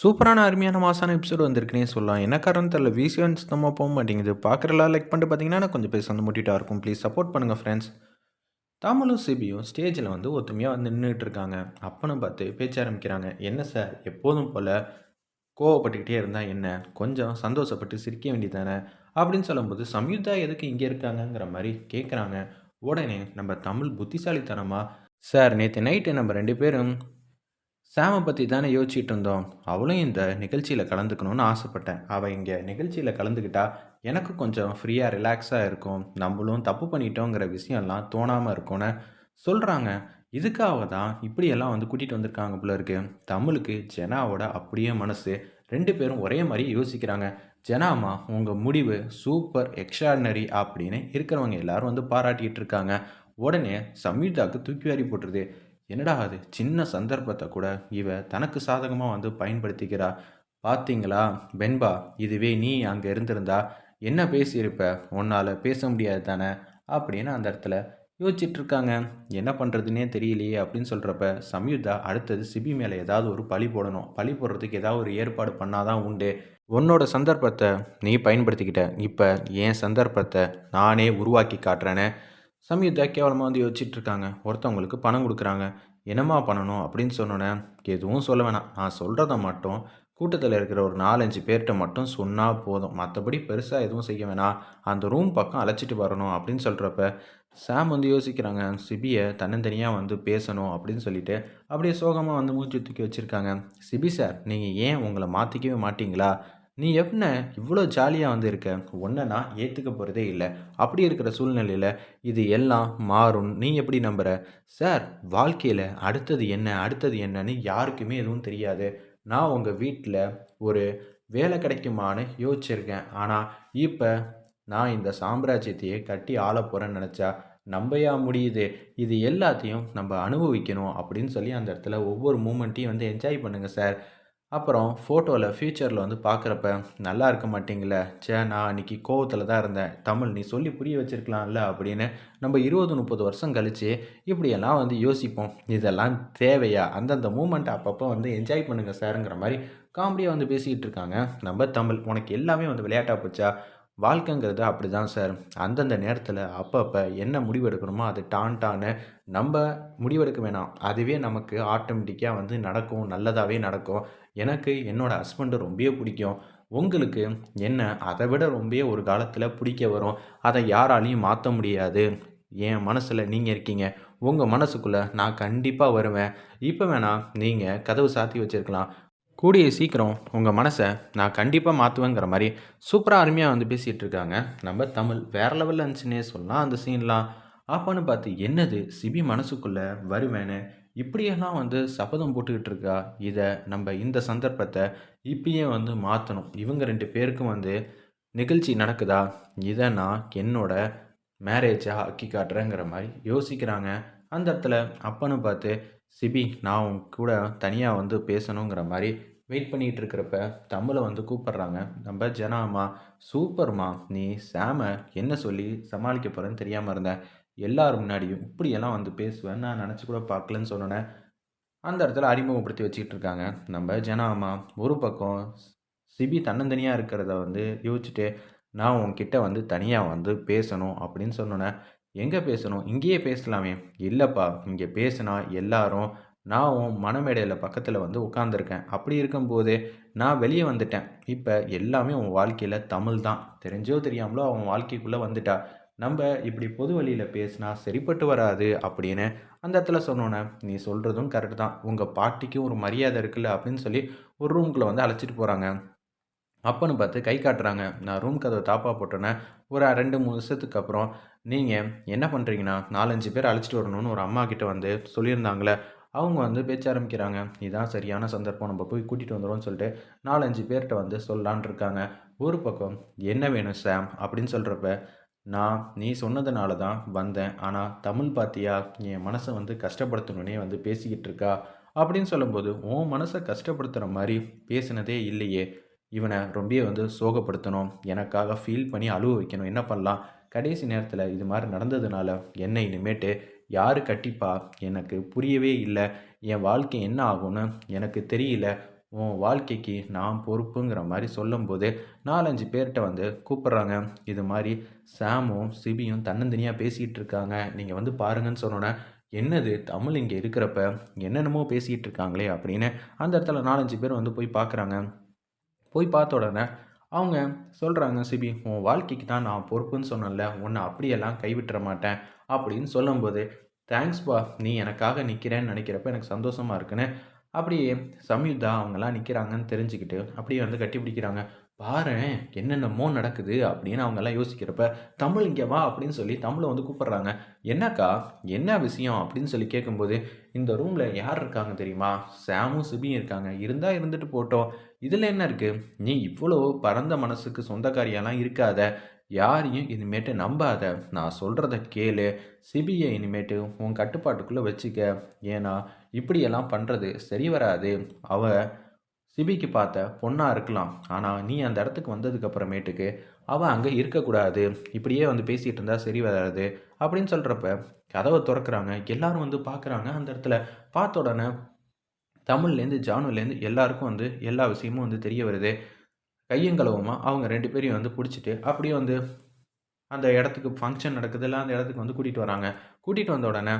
சூப்பரான அருமையான மாசான எபிசோடு வந்திருக்குனே சொல்லலாம். என்ன காரணம் தெரியல. விசியன் சுத்தமாக போக மாட்டேங்குது. பார்க்குறலாம் லைக் பண்ணிட்டு பார்த்தீங்கன்னா கொஞ்சம் பேர் சந்த முட்டிட்டா இருக்கும். ப்ளீஸ் சப்போர்ட் பண்ணுங்கள் ஃப்ரெண்ட்ஸ் தாமலும் சிபியும் ஸ்டேஜில் வந்து ஒத்துமையாக வந்து நின்றுட்டு இருக்காங்க அப்பன்னு பார்த்து பேச்ச ஆரம்பிக்கிறாங்க. என்ன சார் எப்போதும் போல் கோவப்பட்டுக்கிட்டே இருந்தால் என்ன? கொஞ்சம் சந்தோஷப்பட்டு சிரிக்க வேண்டியதானே அப்படின்னு சொல்லும்போது சம்யுக்தா எதுக்கு இங்கே இருக்காங்கங்கிற மாதிரி கேட்குறாங்க உடனே நம்ம தமிழ் புத்திசாலித்தனமாக சார் நேற்று நைட்டு நம்ம ரெண்டு பேரும் சாமை பற்றி தானே யோசிச்சுட்டு இருந்தோம். அவளும் இந்த நிகழ்ச்சியில் கலந்துக்கணும்னு ஆசைப்பட்டேன். அவள் இங்கே நிகழ்ச்சியில் கலந்துக்கிட்டா எனக்கு கொஞ்சம் ஃப்ரீயாக ரிலாக்ஸாக இருக்கும். நம்மளும் தப்பு பண்ணிட்டோங்கிற விஷயம்லாம் தோணாமல் இருக்கும்னு சொல்கிறாங்க இதுக்காக தான் இப்படியெல்லாம் வந்து கூட்டிகிட்டு வந்திருக்காங்க போல இருக்கு. தமிழுக்கு ஜெனாவோட அப்படியே மனசு. ரெண்டு பேரும் ஒரே மாதிரி யோசிக்கிறாங்க. ஜெனாமா உங்கள் முடிவு சூப்பர் எக்ஸ்ட்ராடினரி அப்படின்னு இருக்கிறவங்க எல்லாரும் வந்து பாராட்டிகிட்டு இருக்காங்க. உடனே சம்யுக்தாவுக்கு தூக்கி வாரி போட்டுருது. என்னடா அது? சின்ன சந்தர்ப்பத்தை கூட இவ தனக்கு சாதகமாக வந்து பயன்படுத்திக்கிறா. பார்த்தீங்களா பென்பா இதுவே நீ அங்கே இருந்திருந்தா என்ன பேசியிருப்ப? உன்னால் பேச முடியாது தானே? அப்படின்னு அந்த இடத்துல யோசிச்சிட்ருக்காங்க. என்ன பண்ணுறதுனே தெரியலையே அப்படின்னு சொல்கிறப்ப சம்யுக்தா அடுத்தது சிபி மேலே ஏதாவது ஒரு பழி போடணும். பழி போடுறதுக்கு ஏதாவது ஒரு ஏற்பாடு பண்ணாதான் உண்டு. உன்னோட சந்தர்ப்பத்தை நீ பயன்படுத்திக்கிட்ட. இப்போ என் சந்தர்ப்பத்தை நானே உருவாக்கி காட்டுறேன்னு சமயத்தை கேவலமாக வந்து யோசிச்சுட்டு இருக்காங்க ஒருத்தவங்களுக்கு பணம் கொடுக்குறாங்க. என்னம்மா பண்ணணும் அப்படின்னு சொன்னோன்னே எதுவும் சொல்ல வேணாம். நான் சொல்கிறத மட்டும் கூட்டத்தில் இருக்கிற ஒரு நாலஞ்சு பேர்கிட்ட மட்டும் சொன்னால் போதும். மற்றபடி பெருசாக எதுவும் செய்ய வேணாம். அந்த ரூம் பக்கம் அழைச்சிட்டு வரணும் அப்படின்னு சொல்கிறப்ப சாம் வந்து யோசிக்கிறாங்க. சிபியை தன்னந்தனியாக வந்து பேசணும் அப்படின்னு சொல்லிட்டு அப்படியே சோகமாக வந்து மூச்சு தூக்கி வச்சுருக்காங்க. சிபி சார் நீங்கள் ஏன் உங்களை மாற்றிக்கவே மாட்டிங்களா? நீ என்ன இவ்வளோ ஜாலியாக வந்து இருக்க ஒன்றை நான் ஏற்றுக்க போகிறதே இல்லை. அப்படி இருக்கிற சூழ்நிலையில் இது எல்லாம் மாறும். நீ எப்படி நம்புகிற சார் வாழ்க்கையில் அடுத்தது என்ன? அடுத்தது என்னன்னு யாருக்குமே எதுவும் தெரியாது. நான் உங்கள் வீட்டில் ஒரு வேலை கிடைக்குமான்னு யோசிச்சிருக்கேன். ஆனால் இப்போ நான் இந்த சாம்ராஜ்யத்தையே கட்டி ஆள போகிறேன்னு நினச்சா நம்பையா முடியுது. இது எல்லாத்தையும் நம்ம அனுபவிக்கணும் அப்படின்னு சொல்லி அந்த இடத்துல ஒவ்வொரு மூமெண்ட்டையும் வந்து என்ஜாய் பண்ணுங்கள் சார். அப்புறம் ஃபோட்டோவில் ஃப்யூச்சரில் வந்து பார்க்குறப்ப நல்லா இருக்க மாட்டிங்கள சே நான் அன்றைக்கி கோவத்தில் தான் இருந்தேன். தமிழ் நீ சொல்லி புரிய வச்சுருக்கலாம்ல அப்படின்னு நம்ம இருபது முப்பது வருஷம் கழித்து இப்படியெல்லாம் வந்து யோசிப்போம். இதெல்லாம் தேவையா? அந்தந்த மூமெண்ட்டை அப்பப்போ வந்து என்ஜாய் பண்ணுங்கள் சாருங்கிற மாதிரி காமெடியாக வந்து பேசிக்கிட்டு இருக்காங்க. நம்ம தமிழ் உனக்கு எல்லாமே வந்து விளையாட்டாக போச்சா? வாழ்க்கைங்கிறது அப்படி தான் சார். அந்தந்த நேரத்தில் அப்பப்போ என்ன முடிவெடுக்கணுமோ அது டான் டான்னு நம்ம முடிவெடுக்க வேணாம். அதுவே நமக்கு ஆட்டோமேட்டிக்காக வந்து நடக்கும். நல்லதாகவே நடக்கும். எனக்கு என்னோடய ஹஸ்பண்டு ரொம்பவே பிடிக்கும். உங்களுக்கு என்ன அதை விட ரொம்ப ஒரு காலத்தில் பிடிக்க வரும். அதை யாராலையும் மாற்ற முடியாது. என் மனசில் நீங்கள் இருக்கீங்க. உங்கள் மனசுக்குள்ளே நான் கண்டிப்பாக வருவேன். இப்போ வேணால் நீங்கள் கதவு சாத்தி வச்சுருக்கலாம். கூடிய சீக்கிரம் உங்கள் மனசை நான் கண்டிப்பாக மாற்றுவேங்கிற மாதிரி சூப்பராக அருமையாக வந்து பேசிகிட்டு இருக்காங்க. நம்ம தமிழ் வேறு லெவலில் இருந்துச்சுன்னே சொல்லலாம் அந்த சீன்லாம் ஆப்பான்னு பார்த்து என்னது சிபி மனசுக்குள்ளே வருவேன்னு இப்படியெல்லாம் வந்து சபதம் போட்டுக்கிட்டு இருக்கா? இதை நம்ம இந்த சந்தர்ப்பத்தை இப்பயே வந்து மாற்றணும் இவங்க ரெண்டு பேருக்கும் வந்து நிகழ்ச்சி நடக்குதா? இதை நான் என்னோட மேரேஜாக ஆக்கி காட்டுறேங்கிற மாதிரி யோசிக்கிறாங்க. அந்த இடத்துல அப்பன்னு பார்த்து சிபி நான் உன் கூட தனியாக வந்து பேசணுங்கிற மாதிரி வெயிட் பண்ணிகிட்டு இருக்கிறப்ப தமிழை வந்து கூப்பிட்றாங்க. நம்ம ஜனாமா சூப்பர்மா நீ சாம என்ன சொல்லி சமாளிக்க போகிறேன்னு தெரியாமல் இருந்தேன் எல்லார் முன்னாடியும் இப்படியெல்லாம் வந்து பேசுவேன். நான் நினச்சி கூட பார்க்கலன்னு சொன்னேன் அந்த இடத்துல அறிமுகப்படுத்தி வச்சுக்கிட்டு இருக்காங்க. நம்ம ஜனாமா ஒரு பக்கம் சிபி தன்னந்தனியாக இருக்கிறத வந்து யோசிச்சுட்டு நான் உன்கிட்ட வந்து தனியாக வந்து பேசணும் அப்படின்னு சொன்னோன்னே எங்கே பேசணும்? இங்கேயே பேசலாமே. இல்லைப்பா இங்கே பேசினா எல்லாரும் நான் உன் மனமேடையில் பக்கத்தில் வந்து உட்காந்துருக்கேன் அப்படி இருக்கும்போது நான் வெளியே வந்துட்டேன். இப்போ எல்லாமே உன் வாழ்க்கையில் தமிழ் தான். தெரிஞ்சோ தெரியாமலோ அவன் வாழ்க்கைக்குள்ளே வந்துட்டா. நம்ம இப்படி பொது வழியில் பேசினா சரிப்பட்டு வராது அப்படின்னு அந்த இடத்துல சொன்னோன்னே நீ சொல்கிறதும் கரெக்டு தான். உங்கள் பாட்டிக்கும் ஒரு மரியாதை இருக்குல்ல? அப்படின்னு சொல்லி ஒரு ரூம்குள்ளே வந்து அழைச்சிட்டு போகிறாங்க அப்பன்னு பார்த்து கை காட்டுறாங்க. நான் ரூம் கதவை தாப்பாக போட்டோன்னே ஒரு ரெண்டு மூணு வருஷத்துக்கு அப்புறம் நீங்கள் என்ன பண்ணுறீங்கன்னா நாலஞ்சு பேர் அழைச்சிட்டு வரணும்னு ஒரு அம்மா கிட்ட வந்து சொல்லியிருந்தாங்களே அவங்க வந்து பேச்ச ஆரம்பிக்கிறாங்க. இதுதான் சரியான சந்தர்ப்பம். நம்ம போய் கூட்டிகிட்டு வந்துடும்னு சொல்லிட்டு நாலஞ்சு பேர்கிட்ட வந்து சொல்லலான் இருக்காங்க. ஒரு பக்கம் என்ன வேணும் சாம் அப்படின்னு சொல்கிறப்ப நான் நீ சொன்னதுனால தான் வந்தேன். ஆனால் தமிழ் பார்த்தியா என் மனசை வந்து கஷ்டப்படுத்தணுன்னே வந்து பேசிக்கிட்டு இருக்கா? அப்படின்னு சொல்லும்போது உன் மனசை கஷ்டப்படுத்துகிற மாதிரி பேசினதே இல்லையே. இவனை ரொம்ப வந்து சோகப்படுத்தணும். எனக்காக ஃபீல் பண்ணி அழுவ வைக்கணும். என்ன பண்ணலாம்? கடைசி நேரத்தில் இது மாதிரி நடந்ததுனால என்னை இனிமேட்டு? யார் கட்டிப்பா? எனக்கு புரியவே இல்லை. என் வாழ்க்கை என்ன ஆகும்னு எனக்கு தெரியல. உன் வாழ்க்கைக்கு நான் பொறுப்புங்கிற மாதிரி சொல்லும்போது நாலஞ்சு பேர்கிட்ட வந்து கூப்பிட்றாங்க. இது மாதிரி சாமும் சிபியும் தன்னந்தனியாக பேசிகிட்டு இருக்காங்க நீங்கள் வந்து பாருங்கன்னு சொன்னோன்னே என்னது தமிழ் இங்கே இருக்கிறப்ப என்னென்னமோ பேசிகிட்டு இருக்காங்களே அப்படின்னு அந்த இடத்துல நாலஞ்சு பேர் வந்து போய் பார்க்குறாங்க போய் பார்த்த உடனே அவங்க சொல்கிறாங்க சிபி உன் வாழ்க்கைக்கு தான் நான் பொறுப்புன்னு சொன்னேன்ல. உன்னை அப்படியெல்லாம் கைவிட்டுற மாட்டேன் அப்படின்னு சொல்லும்போது தேங்க்ஸ்பா நீ எனக்காக நிற்கிறேன்னு நினைக்கிறப்ப எனக்கு சந்தோஷமாக இருக்குன்னு அப்படியே சம்யுக்தா அவங்கெல்லாம் நிற்கிறாங்கன்னு தெரிஞ்சுக்கிட்டு அப்படியே வந்து கட்டி பிடிக்கிறாங்க. பாரு என்னென்னமோ நடக்குது அப்படின்னு அவங்கெல்லாம் யோசிக்கிறப்ப தமிழ் இங்கே வா அப்படின்னு சொல்லி தமிழை வந்து கூப்பிட்றாங்க. என்னக்கா என்ன விஷயம்? அப்படின்னு சொல்லி கேட்கும்போது இந்த ரூமில் யார் இருக்காங்க தெரியுமா? சாமும் சிபியும் இருக்காங்க. இருந்தால் இருந்துட்டு போட்டோம். இதில் என்ன இருக்குது நீ இவ்வளோ பரந்த மனசுக்கு சொந்தக்காரியெல்லாம் இருக்காத. யாரையும் இனிமேட்டு நம்பாத. நான் சொல்கிறத கேளு. சிபியை இனிமேட்டு உன் கட்டுப்பாட்டுக்குள்ளே வச்சுக்க. ஏன்னா இப்படியெல்லாம் பண்ணுறது சரி வராது. அவ சிபிக்கு பார்த்த பொண்ணாக இருக்கலாம். ஆனால் நீ அந்த இடத்துக்கு வந்ததுக்கு அப்புறமேட்டுக்கு அவள் அங்கே இருக்கக்கூடாது. இப்படியே வந்து பேசிகிட்டு இருந்தால் சரி வராது அப்படின்னு சொல்கிறப்ப கதவை திறக்கிறாங்க. எல்லாரும் வந்து பார்க்குறாங்க அந்த இடத்துல பார்த்த உடனே தமிழ்லேருந்து ஜானுலேருந்து எல்லாருக்கும் வந்து எல்லா விஷயமும் வந்து தெரிய வருது. கையங்களவுமா அவங்க ரெண்டு பேரையும் வந்து பிடிச்சிட்டு அப்படியே வந்து அந்த இடத்துக்கு ஃபங்க்ஷன் நடக்குதுல்ல அந்த இடத்துக்கு வந்து கூட்டிகிட்டு வராங்க. கூட்டிகிட்டு வந்த உடனே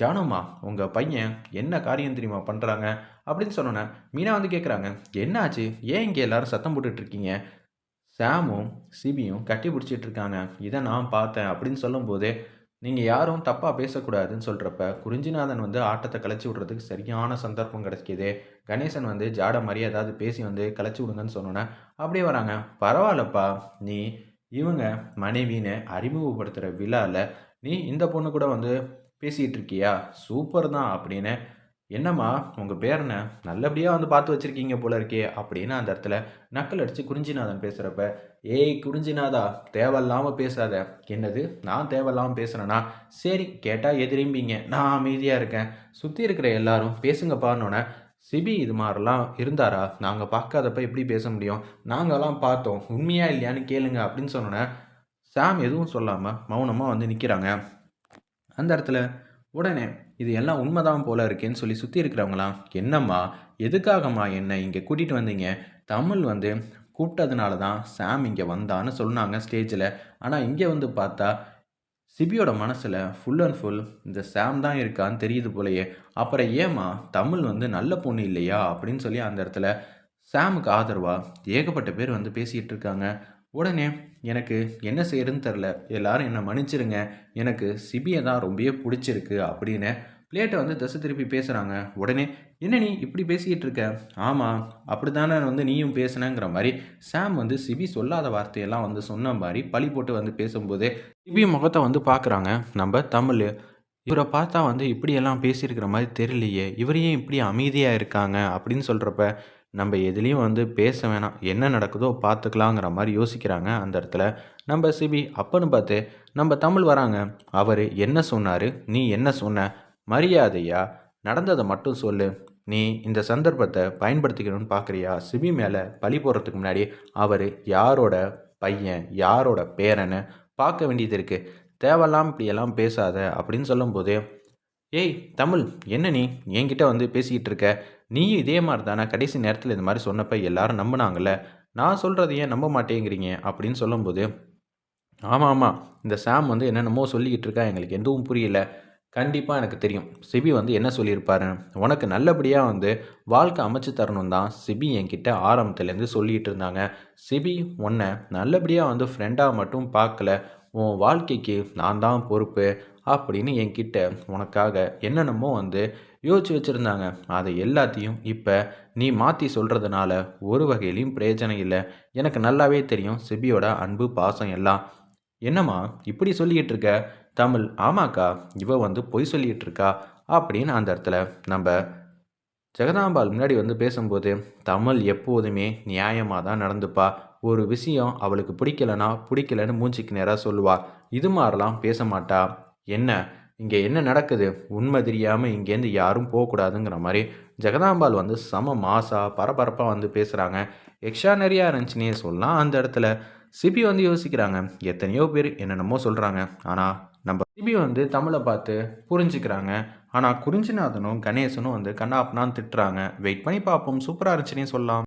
ஜானுமா உங்கள் பையன் என்ன காரியம் தெரியுமா பண்ணுறாங்க அப்படின்னு சொன்னோன்னே மீனா வந்து கேட்குறாங்க என்னாச்சு? ஏன் இங்கே எல்லோரும் சத்தம் போட்டுட்ருக்கீங்க? சாமும் சிபியும் கட்டி பிடிச்சிட்டு இருக்காங்க இதை நான் பார்த்தேன். அப்படின்னு சொல்லும்போது நீங்கள் யாரும் தப்பாக பேசக்கூடாதுன்னு சொல்கிறப்ப குறிஞ்சிநாதன் வந்து ஆட்டத்தை கலைச்சி விட்றதுக்கு சரியான சந்தர்ப்பம் கிடைக்கிது கணேசன் வந்து ஜாட மாதிரி ஏதாவது பேசி வந்து கலைச்சி விடுங்கன்னு சொன்னோன்னே அப்படியே வராங்க. பரவாயில்லப்பா நீ இவங்க மனைவின்னு அறிமுகப்படுத்துகிற விழாவில் நீ இந்த பொண்ணு கூட வந்து பேசிகிட்டு இருக்கியா? சூப்பர் தான் அப்படின்னு என்னம்மா உங்கள் பேர் என்ன நல்லபடியாக வந்து பார்த்து வச்சுருக்கீங்க போல இருக்கே அப்படின்னு அந்த இடத்துல நக்கல் அடித்து குறிஞ்சிநாதன் பேசுகிறப்ப ஏய் குறிஞ்சிநாதா தேவையில்லாமல் பேசாத. என்னது? நான் தேவையில்லாமல் பேசுகிறேன்னா சரி கேட்டால் எதிரிம்பிங்க. நான் அமைதியாக இருக்கேன். சுற்றி இருக்கிற எல்லாரும் பேசுங்கப்பான்னொன்னே சிபி இது மாதிரிலாம் இருந்தாரா? நாங்கள் பார்க்காதப்ப எப்படி பேச முடியும்? நாங்களாம் பார்த்தோம். உண்மையாக இல்லையான்னு கேளுங்க அப்படின்னு சொன்னோன்னே சாம் எதுவும் சொல்லாமல் மௌனமாக வந்து நிற்கிறாங்க அந்த இடத்துல உடனே இது எல்லாம் உண்மைதான் போல இருக்கேன்னு சொல்லி சுற்றி இருக்கிறவங்களாம் என்னம்மா எதுக்காகம்மா என்னை இங்கே கூட்டிகிட்டு வந்தீங்க? தமிழ் வந்து கூப்பிட்டதுனால தான் சாம் இங்கே வந்தான்னு சொன்னாங்க ஸ்டேஜில். ஆனால் இங்கே வந்து பார்த்தா சிபியோட மனசில் ஃபுல் அண்ட் ஃபுல் இந்த சாம் தான் இருக்கான்னு தெரியுது போலையே. அப்புறம் ஏமா தமிழ் வந்து நல்ல பொண்ணு இல்லையா? அப்படின்னு சொல்லி அந்த இடத்துல சாமுக்கு ஆதரவாக ஏகப்பட்ட பேர் வந்து பேசிகிட்டு இருக்காங்க. உடனே எனக்கு என்ன செய்யறதுன்னு தெரில. எல்லாரும் என்னை மன்னிச்சிருங்க. எனக்கு சிபியை தான் ரொம்பவே பிடிச்சிருக்கு அப்படின்னு பிளேட்டை வந்து தசை திருப்பி பேசுகிறாங்க உடனே என்ன நீ இப்படி பேசிக்கிட்டு இருக்க? ஆமாம் அப்படி தானே வந்து நீயும் பேசினங்கிற மாதிரி சாம் வந்து சிபி சொல்லாத வார்த்தையெல்லாம் வந்து சொன்ன மாதிரி பழி போட்டு வந்து பேசும்போது சிபி முகத்தை வந்து பார்க்குறாங்க நம்ம தமிழ் இவரை பார்த்தா வந்து இப்படியெல்லாம் பேசியிருக்கிற மாதிரி தெரியலையே. இவரையும் இப்படி அமைதியாக இருக்காங்க? அப்படின்னு சொல்கிறப்ப நம்ம எதுலேயும் வந்து பேச வேணாம். என்ன நடக்குதோ பார்த்துக்கலாங்கிற மாதிரி யோசிக்கிறாங்க அந்த இடத்துல. நம்ம சிபி அப்பன்னு பார்த்து நம்ம தமிழ் வராங்க. அவர் என்ன சொன்னார்? நீ என்ன சொன்ன? மரியாதையா? நடந்ததை மட்டும் சொல்லு. நீ இந்த சந்தர்ப்பத்தை பயன்படுத்திக்கணும்னு பார்க்குறியா? சிபி மேலே பழி போடுறதுக்கு முன்னாடி அவர் யாரோட பையன் யாரோட பேரன்னு பார்க்க வேண்டியது இருக்குது தேவையில்லாமல் இப்படியெல்லாம் பேசாத அப்படின்னு சொல்லும்போது ஏய் தமிழ் என்ன நீ? என்கிட்ட வந்து பேசிக்கிட்டு இருக்க. நீயும் இதே மாதிரி தானே கடைசி நேரத்தில் இந்த மாதிரி சொன்னப்போ எல்லாரும் நம்பினாங்கல்ல? நான் சொல்கிறத ஏன் நம்ப மாட்டேங்கிறீங்க? அப்படின்னு சொல்லும்போது ஆமாம் ஆமாம் இந்த சாம் வந்து என்னென்னமோ சொல்லிக்கிட்டு இருக்கா எங்களுக்கு எதுவும் புரியல. கண்டிப்பாக எனக்கு தெரியும். சிபி வந்து என்ன சொல்லியிருப்பாரு? உனக்கு நல்லபடியாக வந்து வாழ்க்கை அமைச்சு தரணும் தான் சிபி என்கிட்ட ஆரம்பத்துலேருந்து சொல்லிகிட்டு இருந்தாங்க. சிபி உன்னை நல்லபடியாக வந்து ஃப்ரெண்டாக மட்டும் பார்க்கல. உன் வாழ்க்கைக்கு நான் தான் பொறுப்பு அப்படின்னு என்கிட்ட உனக்காக என்னென்னமோ வந்து யோசிச்சு வச்சுருந்தாங்க. அதை எல்லாத்தையும் இப்போ நீ மாற்றி சொல்கிறதுனால ஒரு வகையிலையும் பிரயோஜனம் இல்லை. எனக்கு நல்லாவே தெரியும் சிபியோட அன்பு பாசம் எல்லாம். என்னம்மா இப்படி சொல்லிக்கிட்டு இருக்க? தமிழ் ஆமாக்கா இவ வந்து பொய் சொல்லிக்கிட்டு இருக்கா? அப்படின்னு அந்த இடத்துல நம்ம ஜெகதாம்பாள் முன்னாடி வந்து பேசும்போது தமிழ் எப்போதுமே நியாயமாக தான் நடந்துப்பா. ஒரு விஷயம் அவளுக்கு பிடிக்கலனா பிடிக்கலன்னு மூஞ்சிக்கு நேராக சொல்லுவா. இது மாதிரிலாம் பேச மாட்டா. என்ன இங்கே என்ன நடக்குது? உண்மை தெரியாமல் இங்கேருந்து யாரும் போகக்கூடாதுங்கிற மாதிரி ஜெகதாம்பாள் வந்து சம மாசாக பரபரப்பாக வந்து பேசுகிறாங்க எக்ஸ்ட்ரானரியாக இருந்துச்சுன்னே சொல்லலாம். அந்த இடத்துல சிபி வந்து யோசிக்கிறாங்க. எத்தனையோ பேர் என்னென்னமோ சொல்கிறாங்க ஆனால் நம்ம சிபி வந்து தமிழை பார்த்து புரிஞ்சுக்கிறாங்க. ஆனால் குறிஞ்சிநாதனும் கணேசனும் வந்து கண்ணாப்னான்னு திட்டுறாங்க. வெயிட் பண்ணி பார்ப்போம். சூப்பராக இருந்துச்சுன்னே சொல்லலாம்.